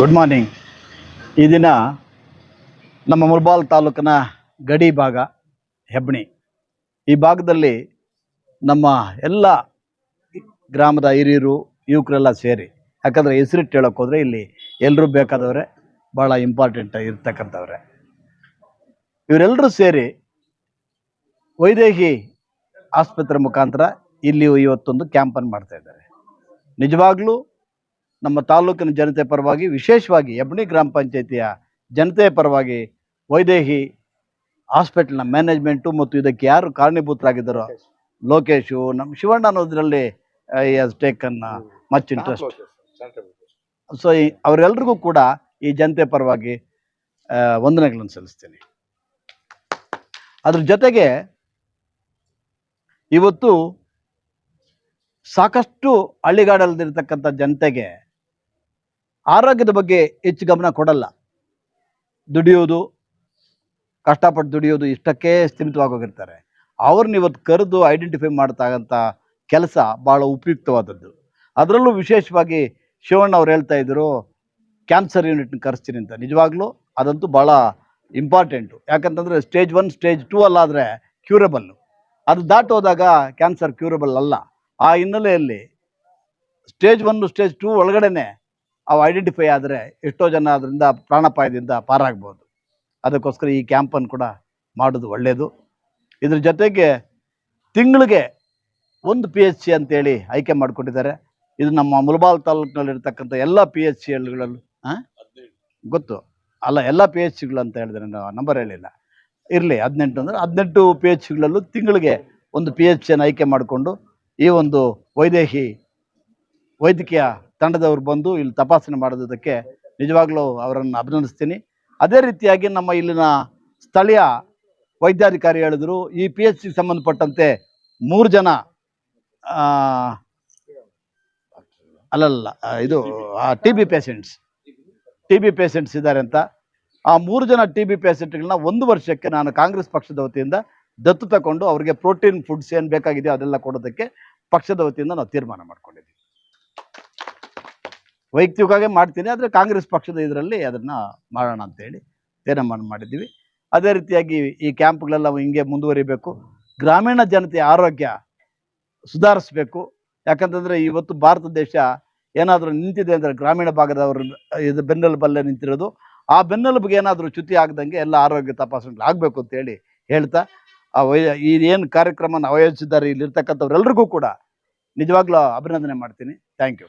Good morning ಈ ದಿನ ನಮ್ಮ ಮುಲ್ಬಾಲ್ ತಾಲೂಕಿನ ಗಡಿ ಭಾಗ ಹೆಬ್ಬಣಿ ಈ ಭಾಗದಲ್ಲಿ ನಮ್ಮ ಎಲ್ಲ ಗ್ರಾಮದ ಹಿರಿಯರು, ಯುವಕರೆಲ್ಲ ಸೇರಿ. ಯಾಕಂದರೆ ಹೆಸರಿಟ್ಟು ಹೇಳೋಕ್ಕೋದ್ರೆ ಇಲ್ಲಿ ಎಲ್ಲರೂ ಬೇಕಾದವ್ರೆ ಭಾಳ ಇಂಪಾರ್ಟೆಂಟ್ ಇರ್ತಕ್ಕಂಥವ್ರೆ. ಇವರೆಲ್ಲರೂ ಸೇರಿ ವೈದೇಹಿ ಆಸ್ಪತ್ರೆ ಮುಖಾಂತರ ಇಲ್ಲಿ ಇವತ್ತೊಂದು ಕ್ಯಾಂಪನ್ನು ಮಾಡ್ತಾ ಇದ್ದಾರೆ. ನಿಜವಾಗ್ಲೂ ನಮ್ಮ ತಾಲೂಕಿನ ಜನತೆ ಪರವಾಗಿ ವಿಶೇಷವಾಗಿ ಎಬ್ಣಿ ಗ್ರಾಮ ಪಂಚಾಯಿತಿಯ ಜನತೆಯ ಪರವಾಗಿ ವೈದೇಹಿ ಹಾಸ್ಪಿಟಲ್ನ ಮ್ಯಾನೇಜ್ಮೆಂಟು ಮತ್ತು ಇದಕ್ಕೆ ಯಾರು ಕಾರಣೀಭೂತರಾಗಿದ್ದಾರೋ ಲೋಕೇಶು. ನಮ್ಮ ಶಿವಣ್ಣ ಅನ್ನೋದ್ರಲ್ಲಿ has taken much interest so ಅವರೆಲ್ರಿಗೂ ಕೂಡ ಈ ಜನತೆ ಪರವಾಗಿ ವಂದನೆಗಳನ್ನು ಸಲ್ಲಿಸ್ತೀನಿ. ಅದ್ರ ಜೊತೆಗೆ ಇವತ್ತು ಸಾಕಷ್ಟು ಹಳ್ಳಿಗಾಡಲ್ದಿರ್ತಕ್ಕಂಥ ಜನತೆಗೆ ಆರೋಗ್ಯದ ಬಗ್ಗೆ ಹೆಚ್ಚು ಗಮನ ಕೊಡಲ್ಲ. ದುಡಿಯೋದು, ಕಷ್ಟಪಟ್ಟು ದುಡಿಯೋದು ಇಷ್ಟಕ್ಕೆ ಸ್ಥಿಮಿತವಾಗೋಗಿರ್ತಾರೆ ಅವ್ರನ್ನ ಇವತ್ತು ಕರೆದು ಐಡೆಂಟಿಫೈ ಮಾಡ್ತಕ್ಕಂಥ ಕೆಲಸ ಭಾಳ ಉಪಯುಕ್ತವಾದದ್ದು. ಅದರಲ್ಲೂ ವಿಶೇಷವಾಗಿ ಶಿವಣ್ಣ ಅವ್ರು ಹೇಳ್ತಾ ಇದ್ರು ಕ್ಯಾನ್ಸರ್ ಯೂನಿಟ್ನ ಕರೆಸ್ತೀನಿ ಅಂತ. ನಿಜವಾಗ್ಲೂ ಅದಂತೂ ಭಾಳ ಇಂಪಾರ್ಟೆಂಟು ಯಾಕಂತಂದರೆ ಸ್ಟೇಜ್ ಒನ್ ಸ್ಟೇಜ್ ಟೂ ಅಲ್ಲಾದರೆ ಕ್ಯೂರಬಲ್ಲು ಅದು ದಾಟೋದಾಗ ಕ್ಯಾನ್ಸರ್ ಕ್ಯೂರಬಲ್ ಅಲ್ಲ. ಆ ಹಿನ್ನೆಲೆಯಲ್ಲಿ ಸ್ಟೇಜ್ ಒನ್ ಸ್ಟೇಜ್ ಟೂ ಒಳಗಡೆನೆ ಅವು ಐಡೆಂಟಿಫೈ ಆದರೆ ಎಷ್ಟೋ ಜನ ಅದರಿಂದ ಪ್ರಾಣಾಪಾಯದಿಂದ ಪಾರಾಗ್ಬೋದು. ಅದಕ್ಕೋಸ್ಕರ ಈ ಕ್ಯಾಂಪನ್ನು ಕೂಡ ಮಾಡೋದು ಒಳ್ಳೆಯದು ಇದ್ರ ಜೊತೆಗೆ ತಿಂಗಳಿಗೆ ಒಂದು ಪಿ ಎಚ್ ಸಿ ಅಂತೇಳಿ ಆಯ್ಕೆ ಮಾಡಿಕೊಂಡಿದ್ದಾರೆ. ಇದು ನಮ್ಮ ಮುಲಬಾಲ್ ತಾಲೂಕಿನಲ್ಲಿರ್ತಕ್ಕಂಥ ಎಲ್ಲ ಪಿ ಎಚ್ ಹಾಂ ಗೊತ್ತು. ಅಲ್ಲ, ಎಲ್ಲ ಪಿ ಎಚ್ ಸಿಗಳು ಅಂತ ಹೇಳಿದ್ರೆ ನಂಬರ್ ಹೇಳಿಲ್ಲ. ಇರಲಿ, ಹದಿನೆಂಟು ಅಂದರೆ ಹದಿನೆಂಟು ಪಿ ಎಚ್ ಸಿಗಳಲ್ಲೂ ತಿಂಗಳಿಗೆ ಒಂದು ಪಿ ಎಚ್ ಸಿಯನ್ನು ಆಯ್ಕೆ ಮಾಡಿಕೊಂಡು ಈ ಒಂದು ವೈದೇಹಿ ವೈದ್ಯಕೀಯ ತಂಡದವರು ಬಂದು ಇಲ್ಲಿ ತಪಾಸಣೆ ಮಾಡೋದಕ್ಕೆ ನಿಜವಾಗ್ಲೂ ಅವರನ್ನು ಅಭಿನಂದಿಸ್ತೀನಿ. ಅದೇ ರೀತಿಯಾಗಿ ನಮ್ಮ ಇಲ್ಲಿನ ಸ್ಥಳೀಯ ವೈದ್ಯಾಧಿಕಾರಿ ಹೇಳಿದ್ರು, ಈ ಪಿ ಎಚ್ ಸಿ ಸಂಬಂಧಪಟ್ಟಂತೆ ಮೂರು ಜನ ಅಲ್ಲಲ್ಲ, ಇದು T B patients T B patients ಇದ್ದಾರೆ ಅಂತ. ಆ ಮೂರು ಜನ ಟಿ ಬಿ ಪೇಷಂಟ್ಗಳನ್ನ ಒಂದು ವರ್ಷಕ್ಕೆ ನಾನು ಕಾಂಗ್ರೆಸ್ ಪಕ್ಷದ ವತಿಯಿಂದ ದತ್ತು ತಗೊಂಡು ಅವರಿಗೆ ಪ್ರೋಟೀನ್, ಫುಡ್ಸ್ ಏನು ಬೇಕಾಗಿದೆಯೋ ಅದೆಲ್ಲ ಕೊಡೋದಕ್ಕೆ ಪಕ್ಷದ ವತಿಯಿಂದ ನಾವು ತೀರ್ಮಾನ ಮಾಡ್ಕೊಂಡಿದ್ದೀವಿ ವೈಯಕ್ತಿಕವಾಗಿ ಮಾಡ್ತೀನಿ, ಆದರೆ ಕಾಂಗ್ರೆಸ್ ಪಕ್ಷದ ಇದರಲ್ಲಿ ಅದನ್ನು ಮಾಡೋಣ ಅಂತೇಳಿ ತೀರ್ಮಾನ ಮಾಡಿದ್ದೀವಿ. ಅದೇ ರೀತಿಯಾಗಿ ಈ ಕ್ಯಾಂಪ್ಗಳೆಲ್ಲ ಹಿಂಗೆ ಮುಂದುವರಿಬೇಕು. ಗ್ರಾಮೀಣ ಜನತೆಯ ಆರೋಗ್ಯ ಸುಧಾರಿಸ್ಬೇಕು. ಯಾಕಂತಂದರೆ ಇವತ್ತು ಭಾರತ ದೇಶ ಏನಾದರೂ ನಿಂತಿದೆ ಅಂದರೆ ಗ್ರಾಮೀಣ ಭಾಗದವರು ಇದು ಬೆನ್ನೆಲುಬಲ್ಲೇ ನಿಂತಿರೋದು. ಆ ಬೆನ್ನೆಲುಬಿಗೆ ಏನಾದರೂ ಚ್ಯುತಿ ಆಗದಂಗೆ ಎಲ್ಲ ಆರೋಗ್ಯ ತಪಾಸಣೆಗಳು ಆಗಬೇಕು ಅಂತೇಳಿ ಹೇಳ್ತಾ, ಆ ವಯ ಈ ಏನು ಕಾರ್ಯಕ್ರಮನ ಆಯೋಜಿಸಿದ್ದಾರೆ ಇಲ್ಲಿರ್ತಕ್ಕಂಥವ್ರೆಲ್ರಿಗೂ ಕೂಡ ನಿಜವಾಗ್ಲೂ ಅಭಿನಂದನೆ ಮಾಡ್ತೀನಿ. Thank you.